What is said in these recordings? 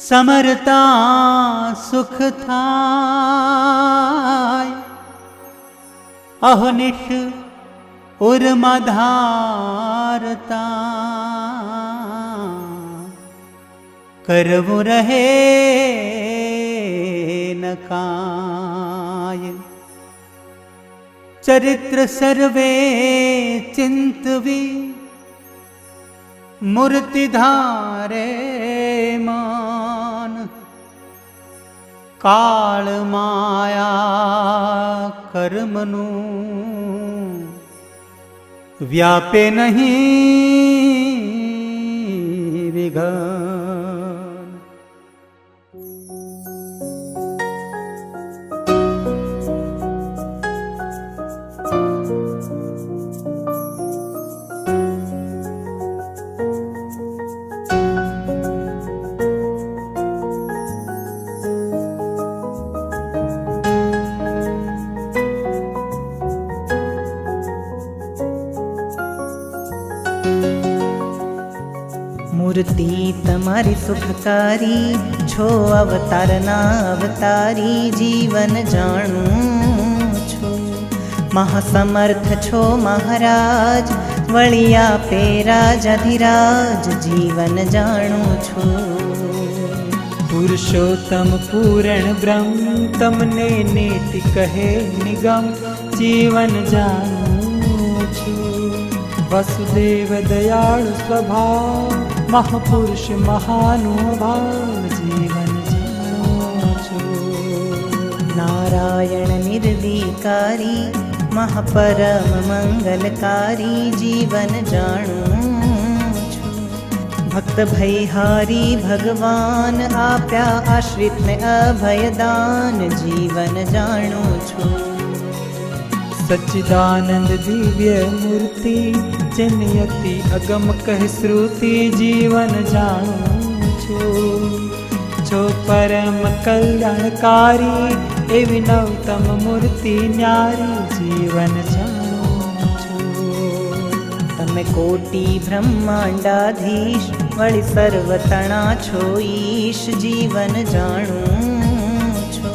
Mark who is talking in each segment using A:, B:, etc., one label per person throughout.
A: સમરતા સુખ થાય અહનિશ ઉર્મધારતા કરવું રહે નકાય ચરિત્ર સર્વે ચિંતવી મૂર્તિ ધારે માન કાળ માયા કર્મનું વ્યાપે નહીં વિઘન.
B: મૂર્તિ તમારી સુખકારી. છો અવતારના અવતારી જીવન જાણું છું. મહાસમર્થ છો મહારાજ વળિયા પે રાજાધિરાજ જીવન જાણું છું.
A: પુરુષોત્તમ પૂરણ બ્રહ્મ, તમને નેતિ કહે નિગમ, જીવન જાણું वसुदेव दयाळु स्वभाव
B: महापुरुष महानुभाव जीवन नारायण निर्विकारी महापरम मङ्गलकारी जीवन जाणु भक्तभारी भगवान् आप्या आश्रित अभयदान जीवन जाणु
A: સચ્ચિદાનંદ દિવ્ય મૂર્તિ, જેની અગમ કહે શ્રુતિ જીવન જાણું છું. છો પરમ કલ્યાણકારી એવી નવતમ મૂર્તિ ન્યારી જીવન જાણું છું.
B: તમે કોટી બ્રહ્માંડાધીશ, વળી સર્વતણા છો ઈશ જીવન જાણું છો.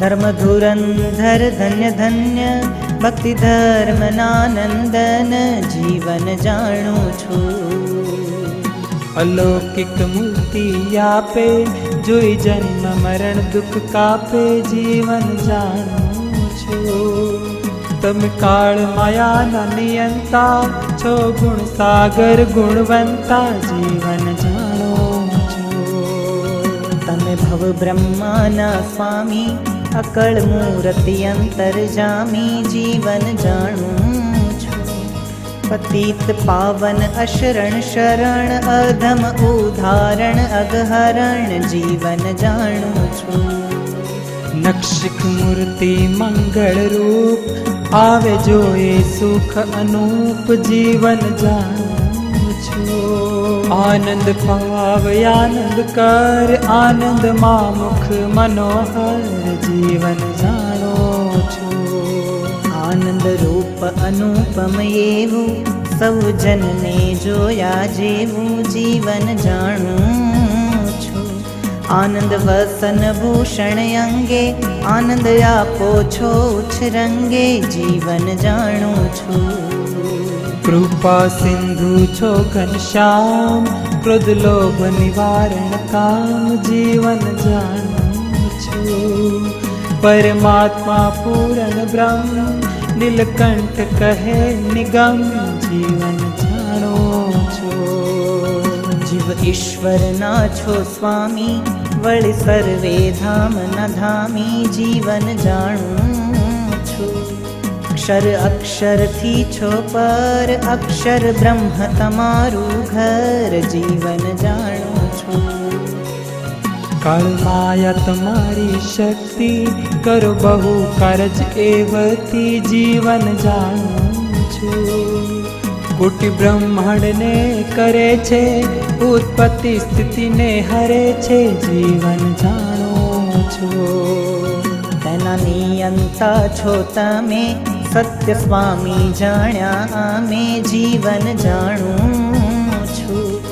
B: ધર્મ ધુરંધર ધન્ય ધન્ય ભક્તિ ધર્મનાનંદન જીવન જાણું છું.
A: અલૌકિક મૂર્તિ આપે જોઈ જન્મ મરણ દુઃખ કાપે જીવન જાણું છું. તમે કાળ માયાના નિયંતા છો ગુણ સાગર ગુણવંતા જીવન જાણો છો.
B: તમે ભવ બ્રહ્માના સ્વામી અકળ મૂર્તિ અંતર જામી જીવન જાણું છું પતિત પાવન અશરણ શરણ અધમ ઉદાહરણ અગહરણ જીવન જાણું છું
A: નક્ષિક મૂર્તિ મંગળ રૂપ આવે જોએ સુખ અનુપ જીવન જાણું છું આનંદ પાવ આનંદ કર આનંદમાં મુખ મનોહર જીવન જાણો છો.
B: આનંદ રૂપ અનુપમ એવું સૌ જનને જોયા જેવું જીવન જાણું છું. આનંદ વસન ભૂષણ અંગે, આનંદ આપો છો ઉછરંગે, જીવન જાણું છું.
A: કૃપા સિંધુ છો ઘનશ્યામ ક્રોધ, લોભ, નિવારણ, કામ, જીવન જાણું પરમાત્મા પૂરણ બ્રહ્મ નીલકંઠ કહે નિગમ જીવન જાણો છો
B: જીવ ઈશ્વરના છો સ્વામી વળી સર્વે ધામના ધામી જીવન જાણું છું અક્ષર અક્ષરથી છો પર અક્ષર બ્રહ્મ તમારું ઘર જીવન જાણું
A: કાળમાયા તમારી શક્તિ કરો બહુ કારજ એવતી જીવન જાણું છું. કોટિ બ્રહ્માંડને કરે છે, ઉત્પત્તિ સ્થિતિને હરે છે, જીવન જાણું છું.
B: તેના નિયંતા છો તમે, સત્ય સ્વામી જાણ્યા અમે, જીવન જાણું છું.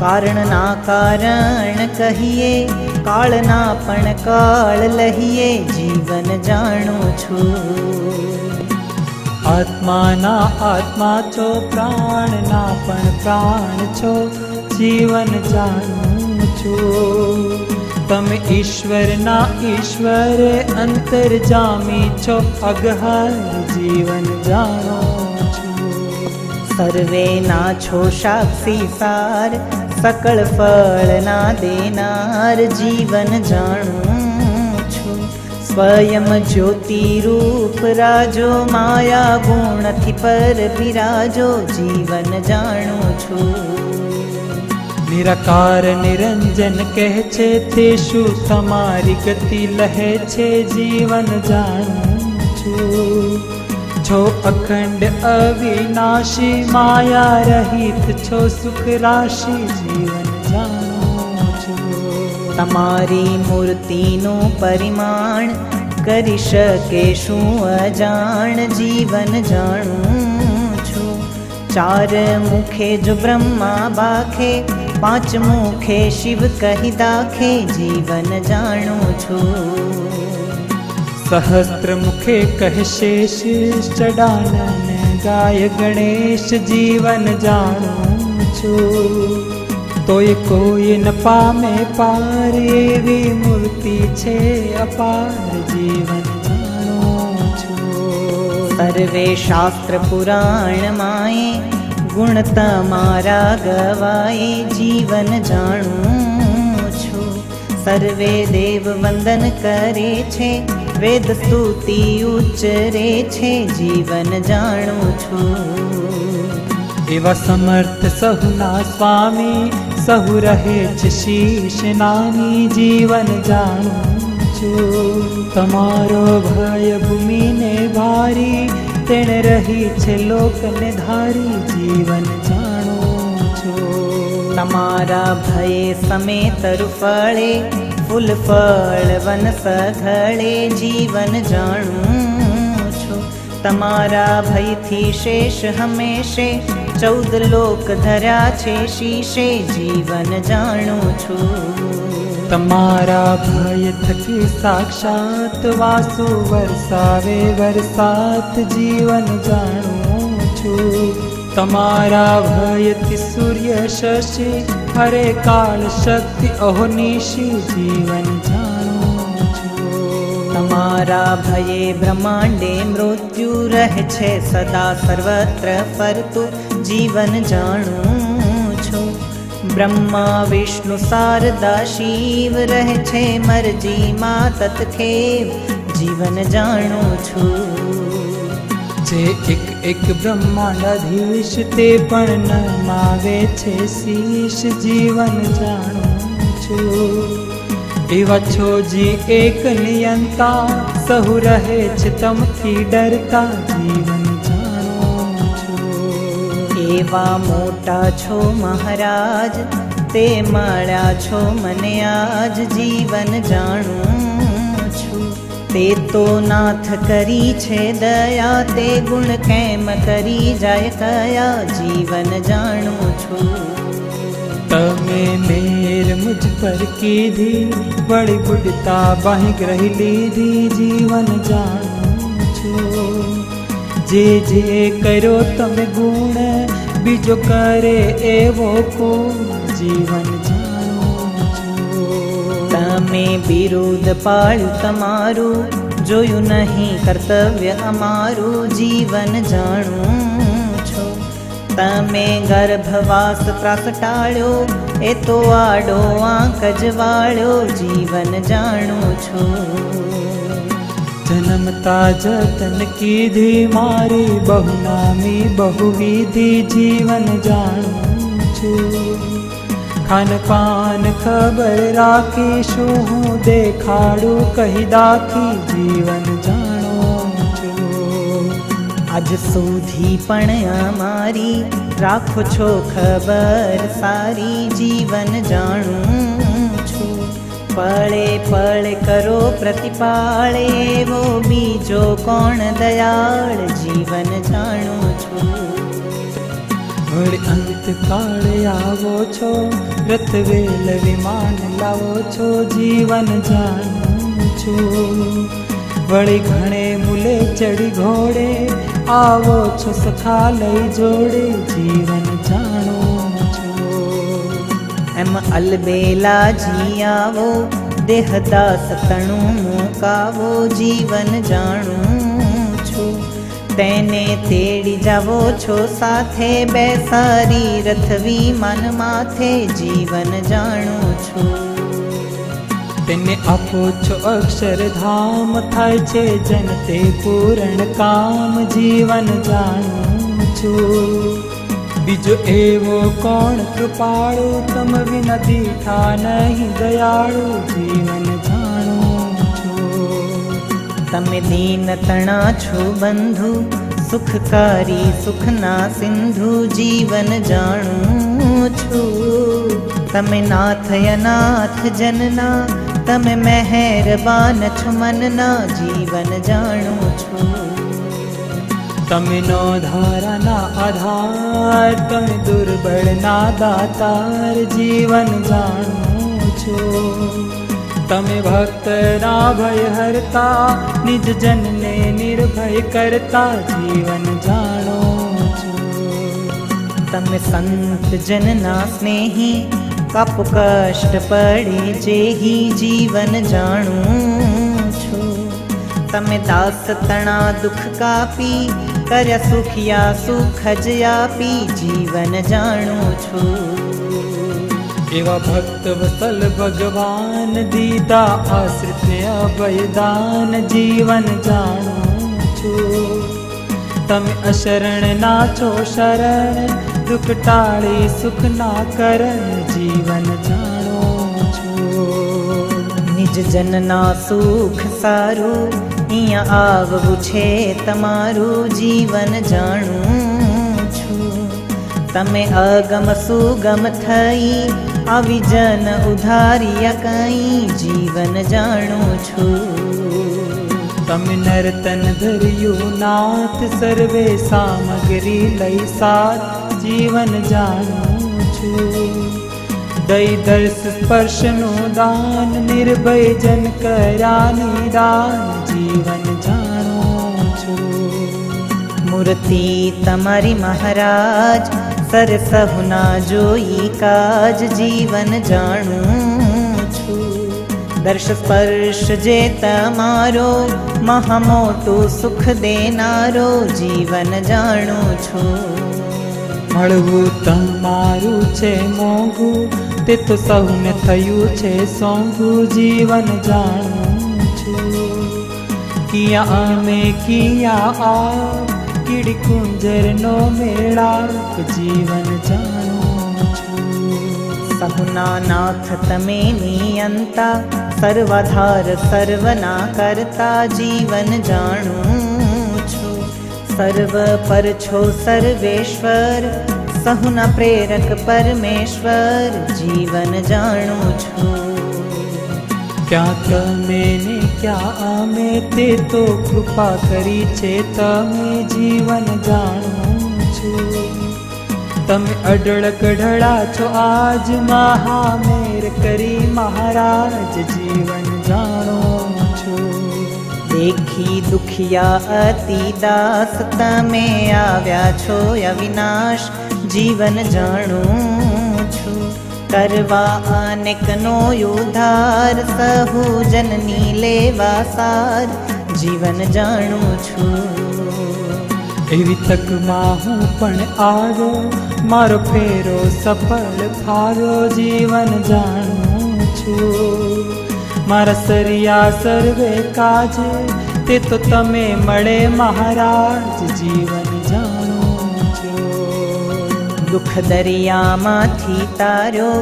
B: કારણના કારણ કહીએ કાળના પણ કાળ લહીએ જીવન જાણું છું
A: આત્માના આત્મા છો પ્રાણના પણ પ્રાણ છો જીવન જાણું છું તમે ઈશ્વરના ઈશ્વર અંતર જામી છો અગહર જીવન જાણો છો
B: સર્વેના છો સાક્ષી સાર સકળ ફળના દેનાર જીવન જાણું છું સ્વયં જ્યોતિ રૂપ રાજો માયા ગુણથી પર બિરાજો જીવન જાણું છું
A: નિરાકાર નિરંજન કહે છે તે શું તમારી ગતિ લહે છે જીવન જાણું છું છો અખંડ અવિનાશી માયા રહિત છો સુખ રાશિ જીવન જાણો છો.
B: તમારી મૂર્તિનું પરિમાણ કરી શકે શું અજાણ જીવન જાણું છું? ચાર મુખે જો બ્રહ્મા બાખે, પાંચ મુખે શિવ કહી દાખે જીવન જાણું છું.
A: સહસ્ત્ર મુખે કહેશે શીશ ચડાનન ગાય ગણેશ જીવન જાણું છું તોય કોઈ ન પામે પાર એવી મૂર્તિ છે અપાર જીવન જાણું છું
B: સર્વે શાસ્ત્ર પુરાણ માએ ગુણ તમારા ગવાએ જીવન જાણું છું સર્વે દેવ વંદન કરે છે વેદ સ્તુતિ ઉચ્ચરે છે જીવન જાણું છું.
A: એવા સમર્થ સહુના સ્વામી સહુ રહે છે શીશ નાની જીવન જાણું છું. તમારો ભય ભૂમિને ભારી તેણે રહી છે લોકને ધારી જીવન જાણું છું.
B: તમારા ભય સમે તરુ ફળે ફૂલ ફળ વન સઘળે જીવન જાણું છું. તમારા ભયથી શેષ હંમેશે ચૌદ લોક ધર્યા છે શીશે જીવન જાણું છું.
A: તમારા ભય થકી સાક્ષાત વાસુ વરસાવે વરસાત જીવન જાણું છું. તમારા ભયથી સૂર્ય શશી હરે કાળ શક્તિ અહોનિશી જીવન જાણો
B: તમારા ભયે બ્રહ્માંડે મૃત્યુ રહે છે સદા સર્વત્ર ફરતું જીવન જાણું છું બ્રહ્મા વિષ્ણુ શારદા શિવ રહે છે મરજીમાં તત્ખેવ જીવન જાણું છું
A: જે એક એક બ્રહ્માંડાધીશ તે પણ ન માવે છે. શીશ જીવન જાણું છું. એવા છો જી એક નિયંતા, સહુ રહે છે તમથી ડરતા જીવન જાણું છું.
B: એવા મોટા છો મહારાજ, તે મળ્યા છો મને આજ જીવન જાણું તે તો નાથ કરી છે દયા, તે ગુણ કેમ કરી જાય, કયા જીવન જાણું છું.
A: તમે મેર મુજ પર કીધી બડી બુડતા બાહિક ગ્રહી લીધી, જીવન જાણું છું. જે જે કર્યો તમે ગુણ, બીજો કરે એવો કો જીવન
B: તમે વિરુદ્ધ પાળ્યું તમારું, જોયું નહીં કર્તવ્ય અમારું, જીવન જાણું છો. તમે ગર્ભવાસ ત્રાસ ટાળ્યો, એ તો આડો આંક જ વાળ્યો, જીવન જાણું છું.
A: જન્મતા જતન કીધી મારી, બહુનામી બહુવિધિ જીવન જાણું છું. ખાન પાન ખબર રાખીશું હું દેખાડું, કહી દાખી જીવન જાણું છું.
B: આજ સુધી પણ અમારી રાખો છો ખબર, સારી જીવન જાણું છું. પળે પળે કરો પ્રતિપાળે, એવો બીજો કોણ દયાળ જીવન જાણું છું.
A: વળી અંતકાળે આવો છો રથવેલ વિમાન લાવો છો, જીવન જાણું છું. વળી ઘણે મૂલે ચડી ઘોડે, આવો છો સખા લઈ જોડે, જીવન જાણું છું.
B: એમ અલબેલા જી આવો દેહતા સતણું મુકાવો, જીવન જાણું તેને તેડી જાવો છો સાથે બે સારી રથવી મન માથે જીવન જાણું છું.
A: તેને આપો છો અક્ષરધામ થાય છે જન તે પૂરણ કામ, જીવન જાણું છું. બીજો એવો કોણ, કૃપાળુ, તમ વિના દીઠા નહીં દયાળુ, જીવન છું
B: તમે દીન તણા છો બંધુ સુખકારી સુખના સિંધુ જીવન જાણું છું તમે નાથ અનાથ જનના તમે મહેરબાન છો મનના જીવન જાણું છું
A: તમે નો ધારાના આધાર તમે દુર્બળના દાતાર જીવન જાણું છું તમે ભક્તના ભય હરતા નિજ જનને નિર્ભય કરતા જીવન જાણો
B: તમે સંત જનના સ્નેહી કપ કષ્ટ પડે જેહી જીવન જાણું છું તમે દાસ તણા દુઃખ કાપી કર્યા સુખિયા સુખ જ આપી જીવન જાણું છું
A: એવા ભક્ત વસલ ભગવાન દીદા આશ્રિતને અભયદાન જીવન જાણું છું. તમે અશરણ ના છો શરણ, દુઃખ ટાળી સુખ ના કરણ જીવન જાણો છો.
B: નિજ જનના સુખ સારું, અહીંયા આવવું છે તમારું જીવન જાણું છું. તમે અગમ સુગમ થઈ આવી જન ઉધારી કઈ જીવન જાણું છું.
A: તમે નર્તન ધર્યું નાથ સર્વે સામગ્રી લઈ સાથ જીવન જાણું છું. દઈ દર્શ સ્પર્શનું દાન નિર્ભય જન કર્યા દાન જીવન જાણું છું.
B: મૂર્તિ તમારી મહારાજ સર સહુના જોઈ કાજ જીવન જાણું છું દર્શ સ્પર્શ જે તમારો મહામોટું સુખ દેનારો જીવન જાણું છું
A: મળવું તમારું છે મોંઘું તે તો સૌને થયું છે સોંગું જીવન જાણું છું કિયા અમે કિયા આ કીડી કુંજરનો મેળાપ જીવન જાણું છું
B: સહુના નાથ તમે નિયંતા સર્વાધાર સર્વના કરતા જીવન જાણું છું સર્વ પર છો સર્વેશ્વર સહુના પ્રેરક પરમેશ્વર જીવન જાણું છું
A: ક્યાં તમે ક્યાં અમે તે તો કૃપા કરી છે તમે જીવન જાણું છું તમે અડળ કઢળા છો આજ મહામેર કરી મહારાજ જીવન જાણો છો
B: દેખી દુખિયા અતિ દાસ તમે આવ્યા છો અવિનાશ જીવન જાણું કરવા અનેકનો ઉદ્ધાર સહુ જનની લેવા સાર જીવન જાણું છું
A: એવી તકમાં હું પણ આવ્યો મારો ફેરો સફળ થારો જીવન જાણું છું મારા સરિયા સર્વે કાજે તે તો તમે મળે મહારાજ જીવન
B: દુઃખ દરિયામાંથી તાર્યો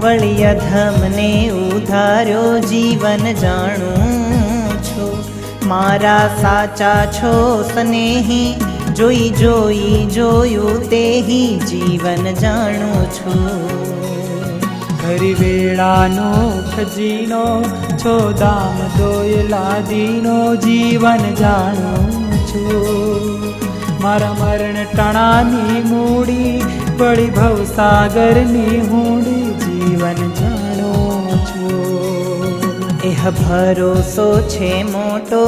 B: વળી અધમને ઉધાર્યો, જીવન જાણું છું. મારા સાચા છો સ્નેહી, જોઈ જોઈ જોયું તેહી, જીવન જાણું છું.
A: ખરી વેળાનો ખજીનો, છો દામ દોયલા દીનો જીવન જાણું છું. મારા મરણ ટણાની મૂડી વળી ભવસાગરની હુંડી જીવન જાણો છું.
B: એહ ભરોસો છે મોટો,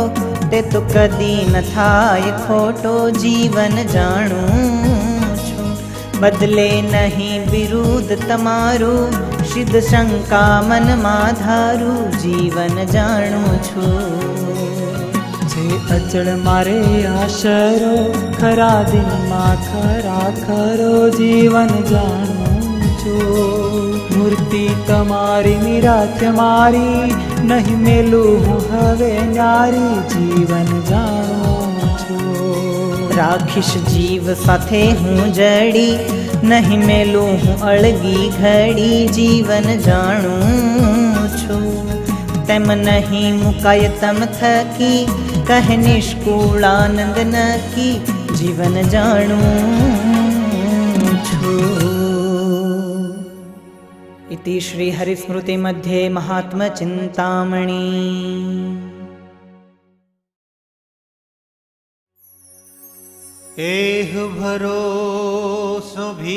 B: તે તો કદી ન થાય ખોટો, જીવન જાણું છું. બદલે નહીં વિરુદ્ધ તમારું, સિદ્ધ શંકા મનમાં ધારું, જીવન જાણું છું.
A: છે અચળ મારે આશરો, ખરા દિનમાં ખરા ખરો જીવન જાણું છો. મૂર્તિ તમારી નિરાથ મારી, નહીં મેલું હું હવે નારી જીવન જાણું છું.
B: રાખીશ જીવ સાથે હું જડી, નહીં મેલું હું અળગી ઘડી, જીવન જાણું છું. તેમ નહીં મુકાય તમ થકી કહે નિષ્કુળાનંદ નકી જીવન જાણું છું इति श्रीहरिस्मृतिमध्ये महात्मचिन्तामणि
C: એહ ભરોસો ભીતરે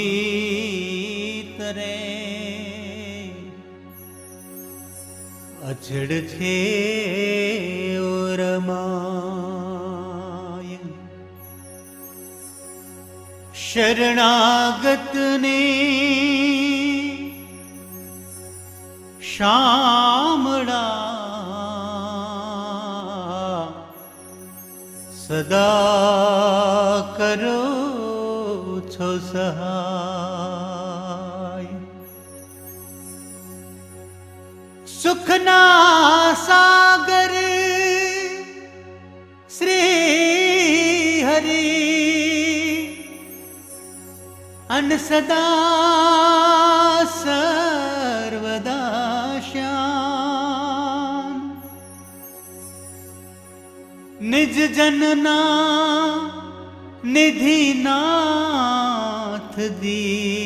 C: અજડ છે ઓરમાય શરણાગતને શામળા સદા કરો છો સહાય સુખના સાગર શ્રી હરિ અન સદા સર્વદા निज નિજ જનના दी। દી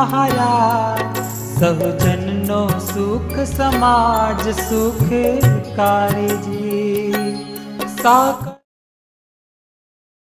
A: सहारा सहजन नो सुख समाज सुख कारी जी। सा